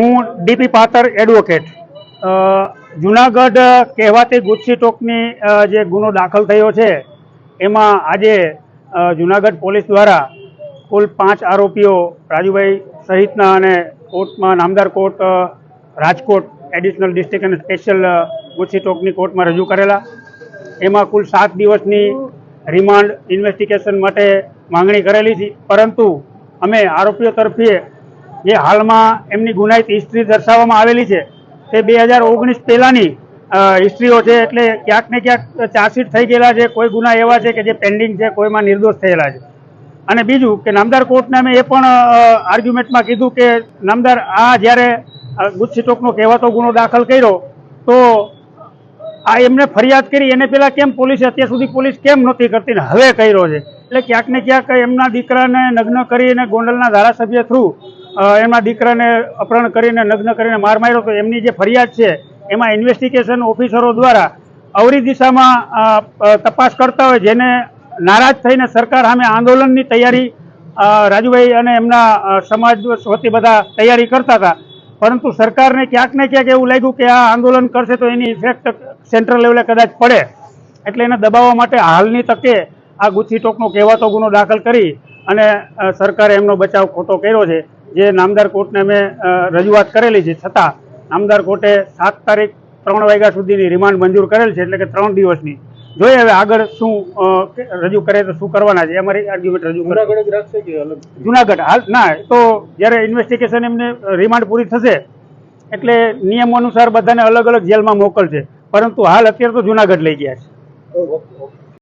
હું DP પાતર advocate. Junagadh કહેવાતી ગુચ્છી ટોકની જે ગુનો દાખલ થયો છે, એમાં આજે જુનાગઢ પોલીસ દ્વારા કુલ પાંચ આરોપીઓ રાજુભાઈ સહિતના અને કોર્ટમાં, નામદાર કોર્ટ રાજકોટ એડિશનલ ડિસ્ટ્રિક્ટ અને સ્પેશિયલ ગુચ્છી ટોકની કોર્ટમાં રજૂ કરેલા. એમાં કુલ સાત દિવસની રિમાન્ડ ઇન્વેસ્ટિગેશન માટે માંગણી કરેલી છે. પરંતુ અમે આરોપીઓ તરફી જે હાલમાં એમની ગુનાહિત હિસ્ટ્રી દર્શાવવામાં આવેલી છે, તે બે હજાર ઓગણીસ પહેલાંની હિસ્ટ્રીઓ છે એટલે ક્યાંક ને ક્યાંક ચાર્જશીટ થઈ ગયેલા છે, કોઈ ગુના એવા છે કે જે પેન્ડિંગ છે, કોઈમાં નિર્દોષ થયેલા છે. અને બીજું કે નામદાર કોર્ટને અમે એ પણ આર્ગ્યુમેન્ટમાં કીધું કે નામદાર આ જ્યારે ગુસ્સી ટોકનો કહેવાતો ગુનો દાખલ કર્યો, તો આ એમને ફરિયાદ કરી, એને પહેલાં કેમ પોલીસે અત્યાર સુધી પોલીસ કેમ નહોતી કરતી હવે કર્યો છે? એટલે ક્યાંક ને ક્યાંક એમના દીકરાને નગ્ન કરીને ગોંડલના ધારાસભ્ય થ્રુ એમના દીકરાને અપહરણ કરીને, નગ્ન કરીને માર માર્યો તો એમની જે ફરિયાદ છે, એમાં ઇન્વેસ્ટિગેશન ઓફિસરો દ્વારા અવરી દિશામાં તપાસ કરતા હોય, જેને નારાજ થઈને સરકાર સામે આંદોલનની તૈયારી રાજુભાઈ અને એમના સમાજ વતી બધા તૈયારી કરતા હતા. પરંતુ સરકારને ક્યાંક ને ક્યાંક એવું લાગ્યું કે આ આંદોલન કરશે તો એની ઇફેક્ટ સેન્ટ્રલ લેવલે કદાચ પડે. એટલે એને દબાવવા માટે હાલની તકે આ ગુચ્છી ટોકનો કહેવાતો ગુનો દાખલ કરી અને સરકારે એમનો બચાવ ખોટો કર્યો છે. જે નામદાર કોર્ટને અમે રજૂઆત કરેલી છે. છતાં નામદાર કોર્ટે સાત તારીખ ત્રણ વાગ્યા સુધીની રિમાન્ડ મંજૂર કરેલ છે એટલે કે ત્રણ દિવસની. જોઈએ હવે આગળ શું રજૂ કરે તો શું કરવાના છે. અમારી આર્ગ્યુમેન્ટ રજૂ કરે. જુનાગઢ હાલ ના તો જ્યારે ઇન્વેસ્ટિગેશન એમને રિમાન્ડ પૂરી થશે એટલે નિયમ અનુસાર બધાને અલગ અલગ જેલમાં મોકલશે. પરંતુ હાલ અત્યારે તો જુનાગઢ લઈ ગયા છે.